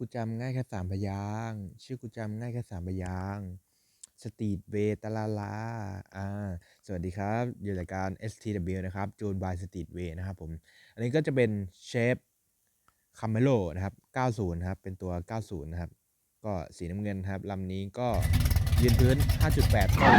กูจำง่ายแค่สามพยางชื่อกูจำง่ายแค่สามพยางสตรีทเวตะลาลาอ่า สวัสดีครับอยู่รายการ STW นะครับจูนบายสตรีทเวนะครับผม อันนี้ก็จะเป็นเชฟคาเมโลนะครับ 90 นะครับ เป็นตัว 90 นะครับ ก็สีน้ำเงินครับลำนี้ก็ยืนพื้น 5.8ต้น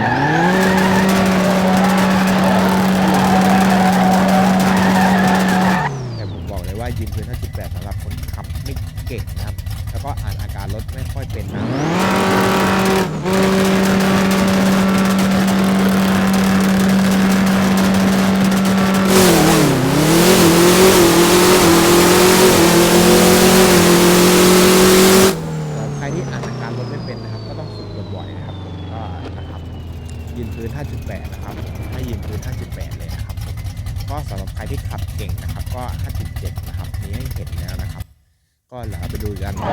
แต่ผมบอกเลยว่ายืนพื้น 5.8สำหรับคนขับไม่เก่งนะครับ แล้วก็อ่านอาการรถไม่ค่อยเป็นนะ สำหรับใครที่อ่านอาการรถไม่เป็นนะครับ ก็ต้องฝึกบ่อยๆนะครับผมก็นะครับ ยืนพื้น 5.8 นะครับให้ยืนพื้น 5.8 เลยนะครับ ก็สำหรับใครที่ขับเก่งนะครับ ก็ 5.7 นะครับนี้ให้เห็นแล้วนะครับ ก็เดี๋ยวเราไปดูกันนะ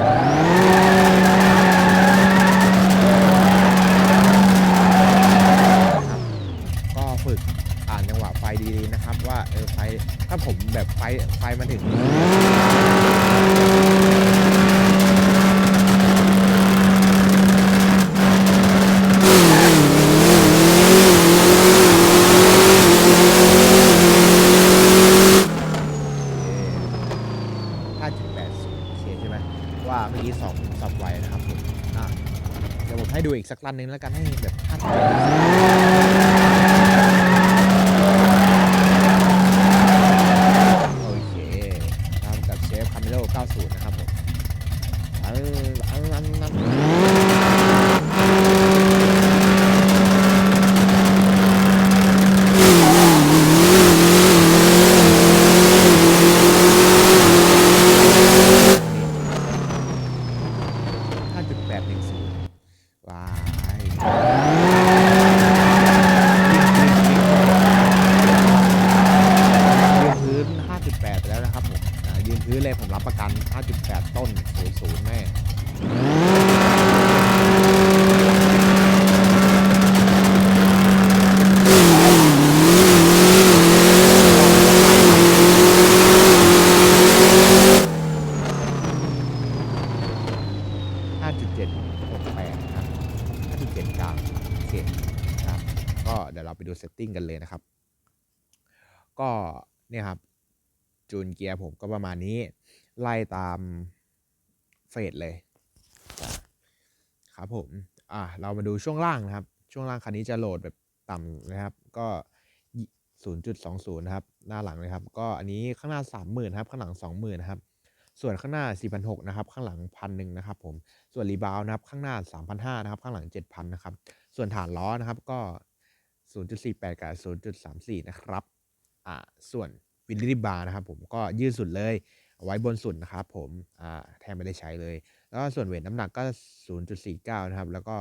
ครับก็ฝึกอ่านจังหวะไฟดีๆนะครับ ว่าเออไฟถ้าผมแบบไฟไฟมันถึง 5.80เคใช่ไหมว่าเมื่อกี้2สับไวนะครับผมอะเดี๋ยวผมให้ดูอีก สักรันหนึ่งแล้วกันให้แบบท่านโอเคทำกับเชฟคาเมโล90 นะครับผมอันอันอันอัน5.810ว้ายยืนพื้น 5.8 ไปแล้วนะครับผมยืนพื้นเลยผมรับประกัน 5.8 ต้น 00 แน่5.768ครับ5.7กลางโอเคครับก็เดี๋ยวเราไปดูเซตติ้งกันเลยนะครับ ก็เนี่ยครับ จูนเกียร์ผมก็ประมาณนี้ ไล่ตามเฟสเลยครับผม อะเรามาดูช่วงล่างนะครับ ช่วงล่างคันนี้จะโหลดแบบต่ำนะครับ ก็ 0.20 นะครับ หน้าหลังเลยครับ ก็อันนี้ข้างหน้า 30,000ครับ ข้างหลัง 20,000นะครับ ส่วนข้างหน้า 4,600นะครับ ข้างหลัง1,000นะครับผม ส่วนรีบาวนะครับ ข้างหน้า 3,500นะครับ ข้างหลัง 7,000นะครับ ส่วนฐานล้อนะครับ ก็ 0.48 กับ 0.34 นะครับ อ่า ส่วน วิลลี่บาร์นะครับผมก็ยืดสุดเลยเอาไว้บนสุดนะครับผมแทบไม่ได้ใช้เลย แล้วส่วนเวทน้ำหนักก็ 0.49 นะครับ แล้วก็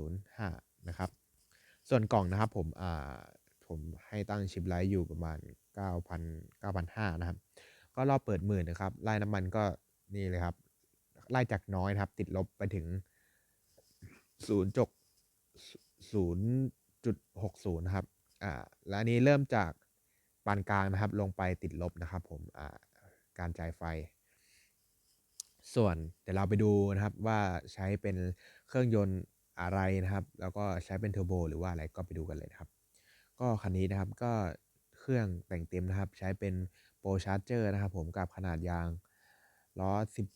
005 นะครับ ส่วนกล่องนะครับผมผมให้ตั้งชิปไลท์อยู่ประมาณ 9,000 9,500 นะครับ ก็รอบเปิดหมื่นนะครับไล่น้ำมันก็นี่เลยครับ ไล่จากน้อยนะครับ ติดลบไปถึง 0จก0.60 นะครับ อ่า และอันนี้เริ่มจาก ปานกลางนะครับ ลงไปติดลบนะครับ ผมการจ่ายไฟ ส่วนเดี๋ยวเราไปดูนะครับว่าใช้เป็นเครื่องยนต์อะไรนะครับ แล้วก็ใช้เป็นเทอร์โบหรือว่าอะไรก็ไปดูกันเลยนะครับ ก็คันนี้นะครับก็เครื่องแต่งเต็มนะครับ ใช้เป็นโปรชาร์เจอร์นะครับ ผมกับขนาดยางล้อ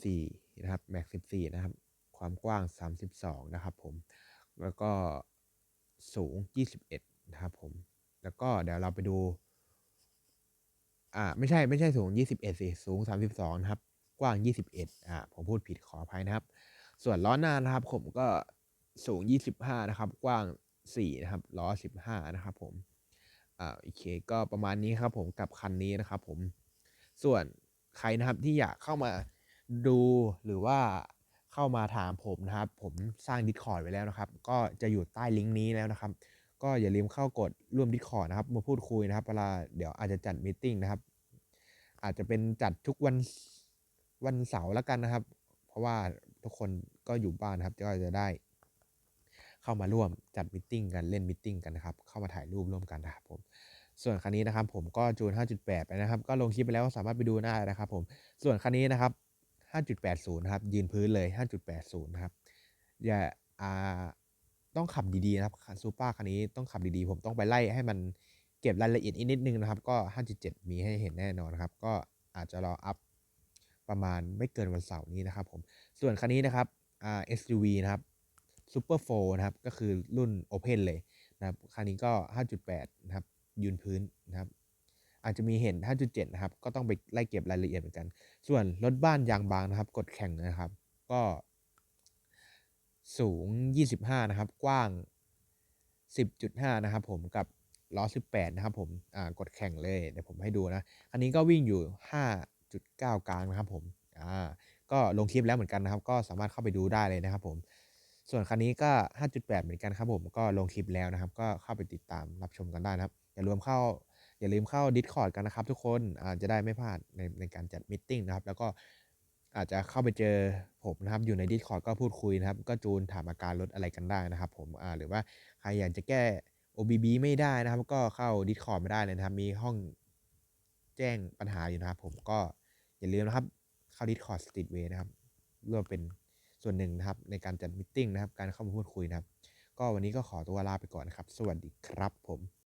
14 นะครับแม็ก14 นะครับ ความกว้าง 32 นะครับผม แล้วก็สูง 21 นะครับผม แล้วก็เดี๋ยวเราไปดู อ่าไม่ใช่ไม่ใช่สูง 21สิสูง 32นะครับ กว้าง 21อ่าผมพูดผิดขออภัยนะครับ ส่วนล้อหน้านะครับ ผมก็สูง 25 นะครับ กว้าง 4 นะครับล้อ 15 นะครับ ผมอ่าโอเค ก็ประมาณนี้ครับ ผมกับคันนี้นะครับ ผมส่วนใครนะครับที่อยากเข้ามาดูหรือว่าเข้ามาถามผมนะครับ ผมสร้าง Discord ไว้แล้วนะครับ ก็จะอยู่ใต้ลิงก์นี้แล้วนะครับ ก็อย่าลืมเข้ากดร่วม Discord นะครับ มาพูดคุยนะครับ เวลาเดี๋ยวอาจจะจัดมตติ팅นะครับ อาจจะเป็นจัดทุกวันวันเสาร์แล้วกันนะครับ เพราะว่าทุกคนก็อยู่บ้านนะครับ ก็จะได้ เข้ามาร่วมจัดมตติ팅กันเล่นมตติ팅กันนะครับ เข้ามาถ่ายรูปร่วมกันนะครับผม ส่วนคันนี้นะครับ ผมก็จูน 5.8 ไปนะครับ ก็ลงคลิปไปแล้วสามารถไปดูได้นะครับผม ส่วนคันนี้นะครับ 5.80 นะครับ ยืนพื้นเลย 5.80 นะครับ อย่า อ่า ต้องขับดีๆนะครับซูเปอร์คันนี้ต้องขับดีๆ ผมต้องไปไล่ให้มันเก็บรายละเอียดอีกนิดนึงนะครับ ก็ 5.7 มีให้เห็นแน่นอนครับ ก็อาจจะรออัปประมาณไม่เกินวันเสาร์นี้นะครับผมส่วนคันนี้นะครับอ่า SUV นะครับ Super 4นะครับ ก็คือรุ่น Open เลยนะครับคันนี้ก็ 5.8 นะครับ ยืนพื้นนะครับ อาจจะมีเห็น 5.7 นะครับ ก็ต้องไปไล่เก็บรายละเอียดเหมือนกัน ส่วนรถบ้านยางบางนะครับ กดแข่งนะครับ ก็ สูง 25 นะครับ กว้าง 10.5 นะครับผมกับล้อ 18 นะครับผม อ่ากดแข่งเลย เดี๋ยวผมให้ดูนะคันนี้ก็วิ่งอยู่ 5.9 กลางนะครับผม อ่า ก็ลงคลิปแล้วเหมือนกันนะครับ ก็สามารถเข้าไปดูได้เลยนะครับผม ส่วนคันนี้ก็ 5.8 เหมือนกันครับผม ก็ลงคลิปแล้วนะครับ ก็เข้าไปติดตามรับชมกันได้นะครับ อย่าลืมเข้า อย่าลืมเข้า Discord กันนะครับทุกคน อ่า จะได้ไม่พลาดในในการจัดมีตติงนะครับ แล้วก็ อาจจะเข้าไปเจอผมนะครับอยู่ใน Discord ก็พูดคุยนะครับ ก็จูนถามอาการรถอะไรกันได้นะครับ ผมอ่าหรือว่าใครอยากจะแก้ OBB ไม่ได้นะครับ ก็เข้า Discord มาได้เลยนะครับ มีห้องแจ้งปัญหาอยู่นะครับ ผมก็อย่าลืมนะครับ เข้า Discord Streetway นะครับร่วมเป็นส่วนหนึ่งนะครับ ในการจัดมีตติงนะครับ การเข้ามาพูดคุยนะครับ ก็วันนี้ก็ขอตัวลาไปก่อนนะครับ สวัสดีครับผม